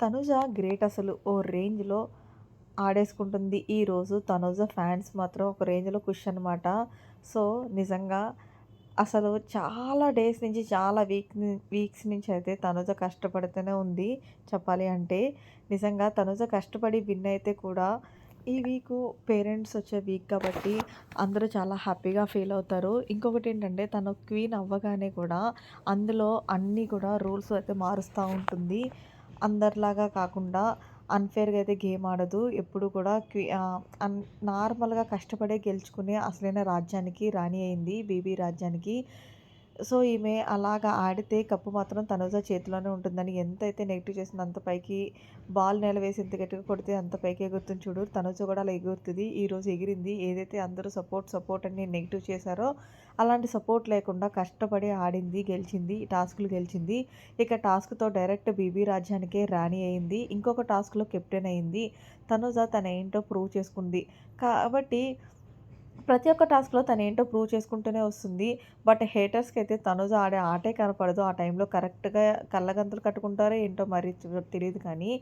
Tanuja great అసలు ఓ రేంజ్‌లో ఆడేసుకుంటుంది ఈరోజు. తనుజ ఫ్యాన్స్ మాత్రం ఒక రేంజ్‌లో కుష్ అనమాట. సో, నిజంగా అసలు చాలా డేస్ నుంచి చాలా వీక్ వీక్స్ నుంచి అయితే తనుజ కష్టపడుతూనే ఉంది చెప్పాలి అంటే. నిజంగా తనుజ కష్టపడి విన్ అయితే కూడా ఈ వీకు పేరెంట్స్ వచ్చే వీక్ కాబట్టి అందరూ చాలా హ్యాపీగా ఫీల్ అవుతారు. ఇంకొకటి ఏంటంటే తను క్వీన్ అవ్వగానే కూడా అందులో అన్నీ కూడా రూల్స్ అయితే మారుస్తూ ఉంటుంది. అందరిలాగా కాకుండా అన్ఫేర్గా అయితే గేమ్ ఆడదు. ఎప్పుడు కూడా క్వి అన్ నార్మల్‌గా కష్టపడే గెలుచుకునే అసలైన రాజ్యానికి రాణి అయింది. బీబీ రాజ్యానికి. సో, ఈమె అలాగా ఆడితే కప్పు మాత్రం తనుజ చేతిలోనే ఉంటుందని ఎంతైతే నెగిటివ్ చేసిందో అంత పైకి బాల్ నేల వేసి ఎంత గట్టిగా కొడితే అంత పైకి ఎగురుతుంది చూడు. తనుజ కూడా అలా ఎగురుతుంది ఈరోజు ఎగిరింది. ఏదైతే అందరూ సపోర్ట్, సపోర్ట్ అని నెగిటివ్ చేశారో అలాంటి సపోర్ట్ లేకుండా కష్టపడి ఆడింది. గెలిచింది. టాస్క్‌లు గెలిచింది. ఇక టాస్క్‌తో డైరెక్ట్ బీబీ రాజ్యానికే రాణి అయింది. ఇంకొక టాస్క్‌లో కెప్టెన్ అయింది. తనుజ తనేంటో ప్రూవ్ చేసుకుంది. కాబట్టి ప్రతి ఒక్క టాస్క్‌లో తను ఏంటో ప్రూవ్ చేసుకుంటూనే వస్తుంది. బట్ హేటర్స్‌కైతే తనుజ ఆడే ఆటే కనపడదు. ఆ టైంలో కరెక్ట్‌గా కళ్ళగంతులు కట్టుకుంటారో ఏంటో మరి తెలియదు కానీ,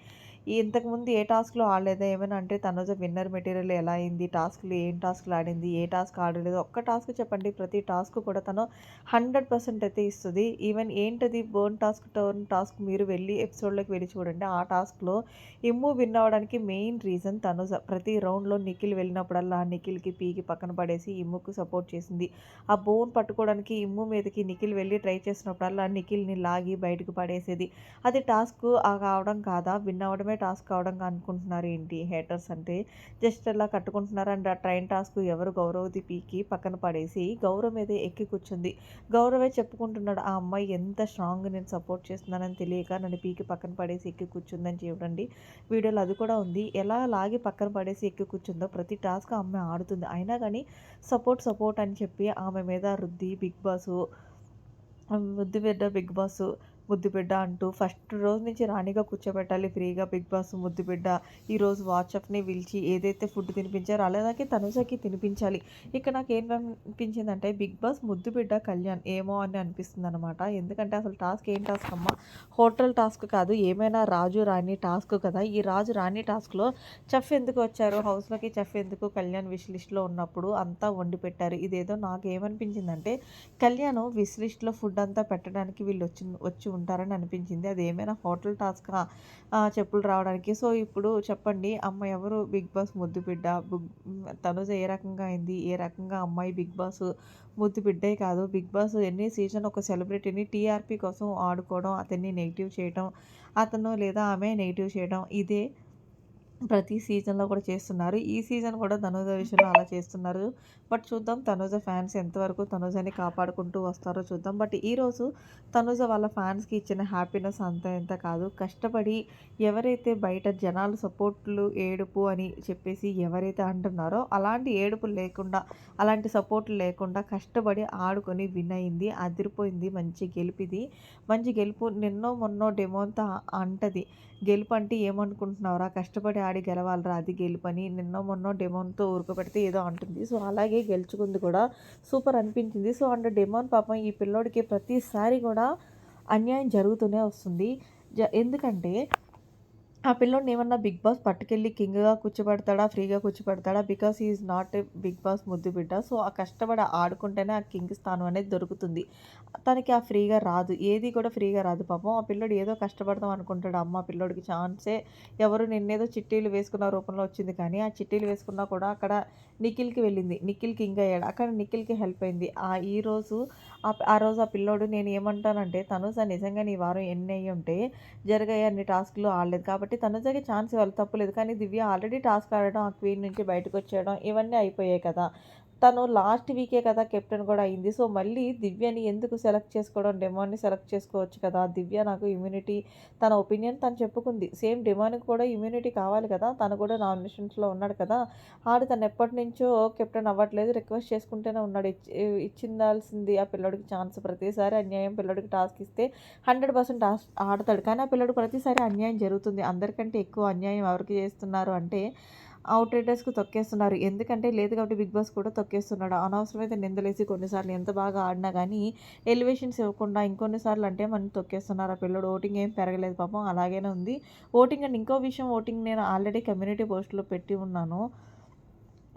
ఇంతకుముందు ఏ టాస్క్‌లో ఆడలేదా ఏమైనా అంటే తనుజ విన్నర్ మెటీరియల్ ఎలా అయింది? టాస్క్‌లు ఏం టాస్క్‌లు ఆడింది? ఏ టాస్క్ ఆడలేదు? ఒక్క టాస్క్ చెప్పండి. ప్రతి టాస్క్ కూడా తను 100% అయితే ఇస్తుంది ఈవెన్ ఏంటది బోర్న్ టాస్క్, టర్న్ టాస్క్ మీరు వెళ్ళి ఎపిసోడ్‌లోకి వెళ్ళి చూడండి. ఆ టాస్క్‌లో ఇమ్ము విన్ అవ్వడానికి మెయిన్ రీజన్ తనుజ. ప్రతి రౌండ్‌లో నిఖిల్ వెళ్ళినప్పుడల్లా నిఖిల్‌కి పీకి పక్కన పడేసి ఇమ్ముకు సపోర్ట్ చేసింది. ఆ బోన్ పట్టుకోవడానికి ఇమ్ము మీదకి నిఖిల్ వెళ్ళి ట్రై చేసినప్పుడల్లా నిఖిల్‌ని లాగి బయటకు పడేసేది. అది టాస్క్ కావడం కాదా? విన్ అవ్వడమే టాస్క్ కావడం అనుకుంటున్నారు ఏంటి హేటర్స్ అంటే? జస్ట్ అలా కట్టుకుంటున్నారు అండ్ ఆ ట్రైన్ టాస్క్ ఎవరు గౌరవది పీకి పక్కన పడేసి గౌరవ్ మీద ఎక్కి కూర్చుంది. గౌరవే చెప్పుకుంటున్నాడు. ఆ అమ్మాయి ఎంత స్ట్రాంగ్ నేను సపోర్ట్ చేస్తున్నానని తెలియక నన్ను పీకి పక్కన పడేసి ఎక్కి కూర్చుందని చూడండి. వీడియోలో అది కూడా ఉంది. ఎలా లాగి పక్కన పడేసి ఎక్కి కూర్చుందో ప్రతి టాస్క్ ఆ అమ్మాయి ఆడుతుంది. అయినా కానీ సపోర్ట్, సపోర్ట్ అని చెప్పి ఆమె మీద రుద్ది బిగ్ బాసు ముద్దు బిడ్డ బిగ్ బాసు ముద్దు బిడ్డ అంటూ ఫస్ట్ రోజు నుంచి రాణిగా కూర్చోబెట్టాలి ఫ్రీగా బిగ్ బాస్ ముద్దు బిడ్డ. ఈరోజు వాట్సాప్‌ని పిలిచి ఏదైతే ఫుడ్ తినిపించారో అలాగే తనుజకి తినిపించాలి. ఇక్కడ నాకేం అనిపించిందంటే బిగ్ బాస్ ముద్దు బిడ్డ కళ్యాణ్ ఏమో అని అనిపిస్తుంది అనమాట ఎందుకంటే అసలు టాస్క్ ఏం టాస్క్ అమ్మా? హోటల్ టాస్క్ కాదు. ఏమైనా రాజు, రాణి టాస్క్ కదా! ఈ రాజు, రాణి టాస్క్‌లో చెఫ్ ఎందుకు వచ్చారు? హౌస్‌లోకి చెఫ్ ఎందుకు? కళ్యాణ్ విష్ లిస్ట్‌లో ఉన్నప్పుడు అంతా వండి పెట్టారు. ఇదేదో నాకేమనిపించిందంటే కళ్యాణ్ విష్ లిస్ట్‌లో ఫుడ్ అంతా పెట్టడానికి వీళ్ళు వచ్చి వచ్చి ఉంటారని అనిపించింది. అది ఏమైనా హోటల్ టాస్క్ చెప్పులు రావడానికి. సో, ఇప్పుడు చెప్పండి అమ్మ ఎవరు బిగ్ బాస్ ముద్దు బిడ్డ? బుగ్ తనుజ ఏ రకంగా అయింది? ఏ రకంగా అమ్మాయి బిగ్ బాస్ ముద్దు బిడ్డే కాదు. బిగ్ బాస్ ఎన్ని సీజన్ ఒక సెలబ్రిటీని టీఆర్‌పీ కోసం ఆడుకోవడం, అతన్ని నెగిటివ్ చేయడం, అతను లేదా ఆమె నెగిటివ్ చేయడం ఇదే ప్రతి సీజన్‌లో కూడా చేస్తున్నారు. ఈ సీజన్ కూడా తనుజ విషయంలో అలా చేస్తున్నారు. బట్ చూద్దాం తనుజ ఫ్యాన్స్ ఎంతవరకు తనుజని కాపాడుకుంటూ వస్తారో చూద్దాం. బట్ ఈరోజు తనుజ వాళ్ళ ఫ్యాన్స్‌కి ఇచ్చిన హ్యాపీనెస్ అంతా ఎంత కాదు. కష్టపడి ఎవరైతే బయట జనాలు సపోర్ట్‌లు ఏడుపు అని చెప్పేసి ఎవరైతే అంటున్నారో అలాంటి ఏడుపులు లేకుండా, అలాంటి సపోర్ట్‌లు లేకుండా కష్టపడి ఆడుకొని విన్ అయింది. అదిరిపోయింది. మంచి గెలిపిది మంచి గెలుపు నిన్నో మొన్నో అంతా అంటది. గెలుపు అంటే ఏమనుకుంటున్నావురా? కష్టపడి ఆడి గెలవాలరా అది గెలుపని. నిన్నో మొన్నో డెమోన్‌తో ఊరుకోబెడితే ఏదో అంటుంది. సో, అలాగే గెలుచుకుంది కూడా. సూపర్ అనిపించింది. సో, అండ్ డెమోన్ పాపం ఈ పిల్లోడికి ప్రతిసారి కూడా అన్యాయం జరుగుతూనే వస్తుంది. జ ఎందుకంటే ఆ పిల్లోడిని ఏమన్నా బిగ్ బాస్ పట్టుకెళ్ళి కింగ్‌గా కూర్చోబెడతాడా? ఫ్రీగా కూర్చోబెడతాడా? Because is not a Bigg Boss ముద్దు బిడ్డ. సో, ఆ కష్టపడి ఆడుకుంటేనే ఆ కింగ్ స్థానం అనేది దొరుకుతుంది. తనకి ఆ ఫ్రీగా రాదు. ఏది కూడా ఫ్రీగా రాదు పాపం. ఆ పిల్లోడు ఏదో కష్టపడదాం అనుకుంటాడు. అమ్మ పిల్లోడికి ఛాన్సే ఎవరు నిన్నేదో చిట్టీలు వేసుకున్న రూపంలో వచ్చింది కానీ, ఆ చిట్టీలు వేసుకున్నా కూడా అక్కడ నిఖిల్‌కి వెళ్ళింది. నిఖిల్ కింగ్ అయ్యాడు. అక్కడ నిఖిల్‌కి హెల్ప్ అయింది. ఆ ఈరోజు రోజు ఆ రోజు ఆ పిల్లోడు నేను ఏమంటానంటే తనుసా నిజంగా నీ వారం ఎన్ని ఉంటే జరిగాయి అన్ని టాస్క్‌లు ఆడలేదు. కాబట్టి తనుజకి ఛాన్స్ ఇవ్వాలి తప్పులేదు. కానీ దివ్య ఆల్రెడీ టాస్క్ ఆడడం, ఆ క్వీన్ నుంచి బయటకొచ్చేయడం ఇవన్నీ అయిపోయాయి కదా! తను లాస్ట్ వీకే కదా కెప్టెన్ కూడా అయింది. సో, మళ్ళీ దివ్యని ఎందుకు సెలెక్ట్ చేసుకోవడం? డెమాన్ని సెలెక్ట్ చేసుకోవచ్చు కదా! దివ్య నాకు ఇమ్యూనిటీ తన ఒపీనియన్ తను చెప్పుకుంది. సేమ్ డెమాన్కి కూడా ఇమ్యూనిటీ కావాలి కదా! తను కూడా నామినేషన్స్‌లో ఉన్నాడు కదా! ఆడు తను ఎప్పటినుంచో కెప్టెన్ అవ్వట్లేదు. రిక్వెస్ట్ చేసుకుంటేనే ఉన్నాడు. ఇచ్చిందాల్సింది ఆ పిల్లోడికి ఛాన్స్. ప్రతిసారి అన్యాయం పిల్లోడికి టాస్క్ ఇస్తే హండ్రెడ్ పర్సెంట్ ఆడతాడు. కానీ ఆ పిల్లోడు ప్రతిసారి అన్యాయం జరుగుతుంది. అందరికంటే ఎక్కువ అన్యాయం ఎవరికి చేస్తున్నారు అంటే అవుట్ రైడర్స్‌కి తొక్కేస్తున్నారు. ఎందుకంటే లేదు కాబట్టి బిగ్ బాస్ కూడా తొక్కేస్తున్నాడు. అనవసరమైతే నిందలేసి కొన్నిసార్లు ఎంత బాగా ఆడినా కానీ ఎలివేషన్స్ ఇవ్వకుండా ఇంకొన్ని సార్లు అంటే మనం తొక్కేస్తున్నారు. ఆ పిల్లోడు ఓటింగ్ ఏం పెరగలేదు పాపం అలాగనే ఉంది. ఓటింగ్ అండ్ ఇంకో విషయం ఓటింగ్ నేను ఆల్రెడీ కమ్యూనిటీ పోస్ట్‌లో పెట్టి ఉన్నాను.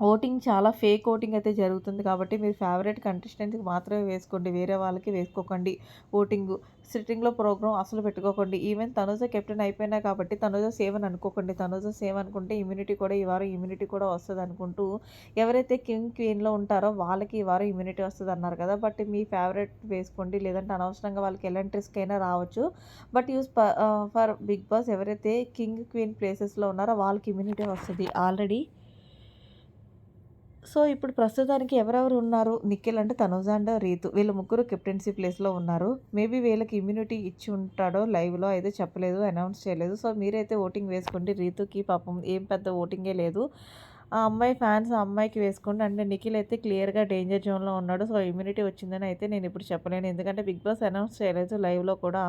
ఓటింగ్ చాలా ఫేక్ ఓటింగ్ అయితే జరుగుతుంది కాబట్టి మీరు ఫేవరెట్ కంటెస్టెంట్‌కి మాత్రమే వేసుకోండి. వేరే వాళ్ళకి వేసుకోకండి ఓటింగు. సిట్టింగ్‌లో ప్రోగ్రామ్ అసలు పెట్టుకోకండి. ఈవెన్ తనుజ కెప్టెన్ అయిపోయినా కాబట్టి తనుజ సేవ్ అని అనుకోకండి. తనుజ సేవ్ అనుకుంటే ఇమ్యూనిటీ కూడా ఈ వారం ఇమ్యూనిటీ కూడా వస్తుంది అనుకుంటూ ఎవరైతే కింగ్, క్వీన్‌లో ఉంటారో వాళ్ళకి ఈ వారం ఇమ్యూనిటీ అన్నారు కదా! బట్ మీ ఫేవరెట్ వేసుకోండి. లేదంటే అనవసరంగా వాళ్ళకి ఎలాంటి రిస్క్ అయినా రావచ్చు. But use for Bigg Boss ఎవరైతే కింగ్, క్వీన్ ప్లేసెస్‌లో ఉన్నారో వాళ్ళకి ఇమ్యూనిటీ వస్తుంది ఆల్రెడీ. సో, ఇప్పుడు ప్రస్తుతానికి ఎవరెవరు ఉన్నారు? నిఖిల్ అంటే తనుజ అండ్ రీతు. వీళ్ళ ముగ్గురు కెప్టెన్సీ ప్లేస్‌లో ఉన్నారు. మేబీ వీళ్ళకి ఇమ్యూనిటీ ఇచ్చి ఉంటాడో లైవ్‌లో అయితే చెప్పలేదు. అనౌన్స్ చేయలేదు. సో, మీరైతే ఓటింగ్ వేసుకోండి. రీతుకి పాపం ఏం పెద్ద ఓటింగే లేదు. ఆ అమ్మాయి ఫ్యాన్స్ ఆ అమ్మాయికి వేసుకుంటే అంటే నిఖిల్ అయితే క్లియర్‌గా డేంజర్ జోన్‌లో ఉన్నాడు. సో, ఇమ్యూనిటీ వచ్చిందని అయితే నేను ఇప్పుడు చెప్పలేను. ఎందుకంటే బిగ్ బాస్ అనౌన్స్ చేయలేదు. లైవ్‌లో కూడా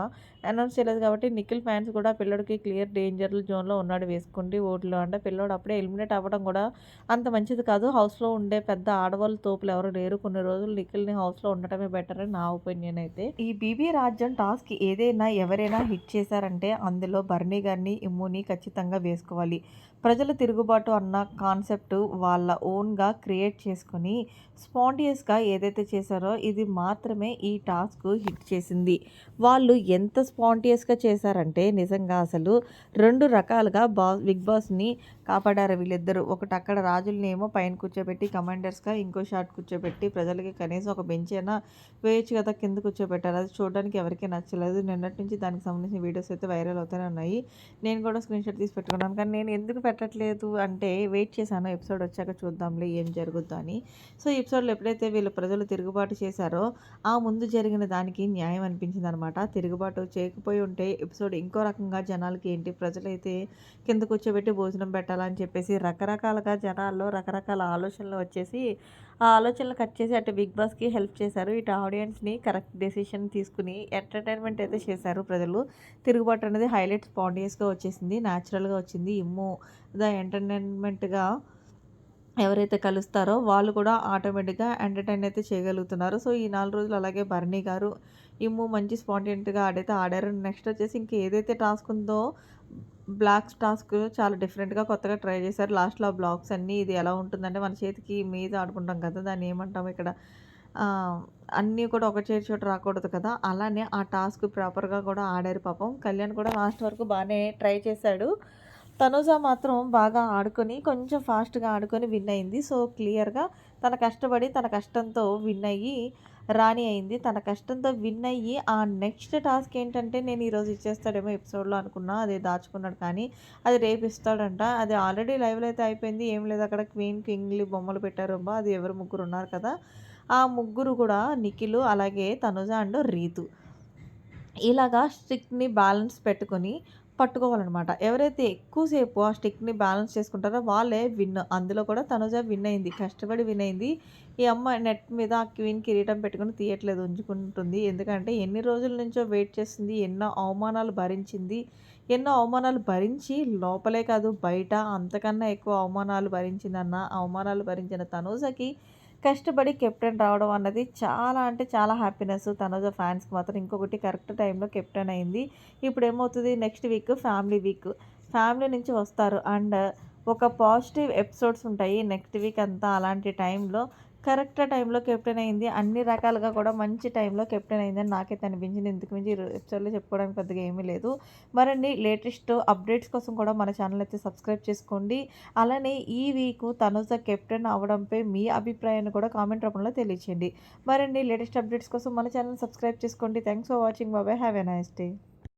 అనౌన్స్ చేయలేదు కాబట్టి నిఖిల్ ఫ్యాన్స్ కూడా పిల్లడికి క్లియర్ డేంజర్ జోన్‌లో ఉన్నాడు వేసుకోండి ఓట్లు అంటే పిల్లోడు అప్పుడే ఎలిమినేట్ అవ్వడం కూడా అంత మంచిది కాదు. హౌస్‌లో ఉండే పెద్ద ఆడవాళ్ళు తోపులు ఎవరు లేరు. కొన్ని రోజులు నిఖిల్‌ని హౌస్‌లో ఉండటమే బెటర్ అని నా ఒపీనియన్ అయితే. ఈ బీబీ రాజ్యం టాస్క్ ఏదైనా ఎవరైనా హిట్ చేశారంటే అందులో బర్నీ గారిని, ఇమ్ముని ఖచ్చితంగా వేసుకోవాలి. ప్రజల తిరుగుబాటు అన్న కాన్సెప్ట్ వాళ్ళ ఓన్‌గా క్రియేట్ చేసుకొని స్పాంటియస్‌గా ఏదైతే చేశారో ఇది మాత్రమే ఈ టాస్క్ హిట్ చేసింది. వాళ్ళు ఎంత స్పాంటియస్‌గా చేశారంటే నిజంగా అసలు రెండు రకాలుగా బా బిగ్ బాస్‌ని కాపాడారు వీళ్ళిద్దరూ. ఒకటి అక్కడ రాజులనేమో పైన కూర్చోబెట్టి కమాండర్స్‌గా ఇంకో షాట్ కూర్చోబెట్టి ప్రజలకి కనీసం ఒక బెంచ్ అయినా వేయచ్చు కదా! కింద కూర్చోబెట్టారు. అది చూడడానికి ఎవరికీ నచ్చలేదు. నిన్నటి నుంచి దానికి సంబంధించిన వీడియోస్ అయితే వైరల్ అవుతూనే ఉన్నాయి. నేను కూడా స్క్రీన్‌షాట్ తీసి పెట్టుకున్నాను. కానీ నేను ఎందుకు పెట్టట్లేదు అంటే వెయిట్ చేశాను ఎపిసోడ్ వచ్చాక చూద్దాంలే ఏం జరుగుద్దో అని. సో, ఎపిసోడ్‌లో ఎప్పుడైతే వీళ్ళు ప్రజలు తిరుగుబాటు చేశారో ఆ ముందు జరిగిన దానికి న్యాయం అనిపించింది అనమాట తిరుగుబాటు చేయకపోయి ఉంటే ఎపిసోడ్ ఇంకో రకంగా జనాలకి ఏంటి ప్రజలైతే కింద కూర్చోబెట్టి భోజనం పెట్టాలని చెప్పేసి రకరకాలుగా జనాల్లో రకరకాల ఆలోచనలు వచ్చేసి ఆ ఆలోచనలు కట్ చేసి అటు బిగ్ బాస్‌కి హెల్ప్ చేశారు. ఇటు ఆడియన్స్‌ని కరెక్ట్ డెసిషన్ తీసుకొని ఎంటర్‌టైన్‌మెంట్ అయితే చేశారు ప్రజలు. తిరుగుబాటు అనేది హైలైట్ స్పాండియస్గా వచ్చేసింది. న్యాచురల్‌గా వచ్చింది. ఇమ్ము ద ఎంటర్‌టైన్‌మెంట్‌గా ఎవరైతే కలుస్తారో వాళ్ళు కూడా ఆటోమేటిక్‌గా ఎంటర్‌టైన్ అయితే చేయగలుగుతున్నారు. సో, ఈ నాలుగు రోజులు అలాగే బర్నీ గారు, ఇమ్ము మంచి స్పాంటేనియస్‌గా ఆడైతే ఆడారు. నెక్స్ట్ వచ్చేసి ఇంక ఏదైతే టాస్క్ ఉందో బ్లాక్స్ టాస్క్ చాలా డిఫరెంట్‌గా కొత్తగా ట్రై చేశారు. లాస్ట్‌లో ఆ బ్లాక్స్ అన్నీ ఇది ఎలా ఉంటుందంటే మన చేతికి మీద ఆడుకుంటాం కదా! దాన్ని ఏమంటాం ఇక్కడ అన్నీ కూడా ఒక చేతి చోట రాకూడదు కదా! అలానే ఆ టాస్క్ ప్రాపర్‌గా కూడా ఆడారు పాపం. కళ్యాణ్ కూడా లాస్ట్ వరకు బాగానే ట్రై చేశాడు. తనూజ మాత్రం బాగా ఆడుకొని కొంచెం ఫాస్ట్‌గా ఆడుకొని విన్ అయింది. సో, క్లియర్‌గా తన కష్టపడి తన కష్టంతో విన్ అయ్యి రాణి అయింది. తన కష్టంతో విన్ అయ్యి ఆ నెక్స్ట్ టాస్క్ ఏంటంటే నేను ఈరోజు ఇచ్చేస్తాడేమో ఎపిసోడ్‌లో అనుకున్నా. అది దాచుకున్నాడు కానీ అది రేపు ఇస్తాడంట. అది ఆల్రెడీ లైవ్‌లో అయితే అయిపోయింది. ఏం లేదు అక్కడ క్వీన్, కింగ్‌లు బొమ్మలు పెట్టారమ్మా అది ఎవరు ముగ్గురు ఉన్నారు కదా! ఆ ముగ్గురు కూడా నిఖిల్ అలాగే తనుజ అండ్ రీతు. ఇలాగా స్టిక్‌ని బ్యాలెన్స్ పెట్టుకొని పట్టుకోవాలనమాట. ఎవరైతే ఎక్కువసేపు ఆ స్టిక్‌ని బ్యాలెన్స్ చేసుకుంటారో వాళ్ళే విన్. అందులో కూడా తనుజ విన్ అయింది. కష్టపడి విన్ అయింది. ఈ అమ్మాయి నెట్ మీద ఆ క్వీన్ కిరీటం పెట్టుకొని తీయట్లేదు ఉంచుకుంటుంది. ఎందుకంటే ఎన్ని రోజుల నుంచో వెయిట్ చేస్తుంది. ఎన్నో అవమానాలు భరించింది. ఎన్నో అవమానాలు భరించి లోపలే కాదు బయట అంతకన్నా ఎక్కువ అవమానాలు భరించిందన్న అవమానాలు భరించిన తనూజకి కష్టపడి కెప్టెన్ రావడం అన్నది చాలా అంటే చాలా హ్యాపీనెస్ తనూజ ఫ్యాన్స్‌కి మాత్రం. ఇంకొకటి కరెక్ట్ టైంలో కెప్టెన్ అయింది. ఇప్పుడు ఏమవుతుంది next week family week. Family నుంచి వస్తారు. అండ్ ఒక పాజిటివ్ ఎపిసోడ్స్ ఉంటాయి. నెక్స్ట్ వీక్ అంతా అలాంటి టైంలో కరెక్ట్ టైంలో కెప్టెన్ అయింది. అన్ని రకాలుగా కూడా మంచి టైంలో కెప్టెన్ అయిందని నాకైతే అనిపించింది. ఎందుకు మించి ఎపిసోడ్‌లో చెప్పుకోవడానికి పెద్దగా ఏమీ లేదు. మరిన్ని లేటెస్ట్ అప్డేట్స్ కోసం కూడా మన ఛానల్ అయితే సబ్స్క్రైబ్ చేసుకోండి. అలానే ఈ వీక్ తనుజ కెప్టెన్ అవ్వడంపై మీ అభిప్రాయాన్ని కూడా కామెంట్ రూపంలో తెలియచేయండి. మరండి లేటెస్ట్ అప్డేట్స్ కోసం మన ఛానల్ సబ్స్క్రైబ్ చేసుకోండి. Thanks for watching. Bye have a nice day.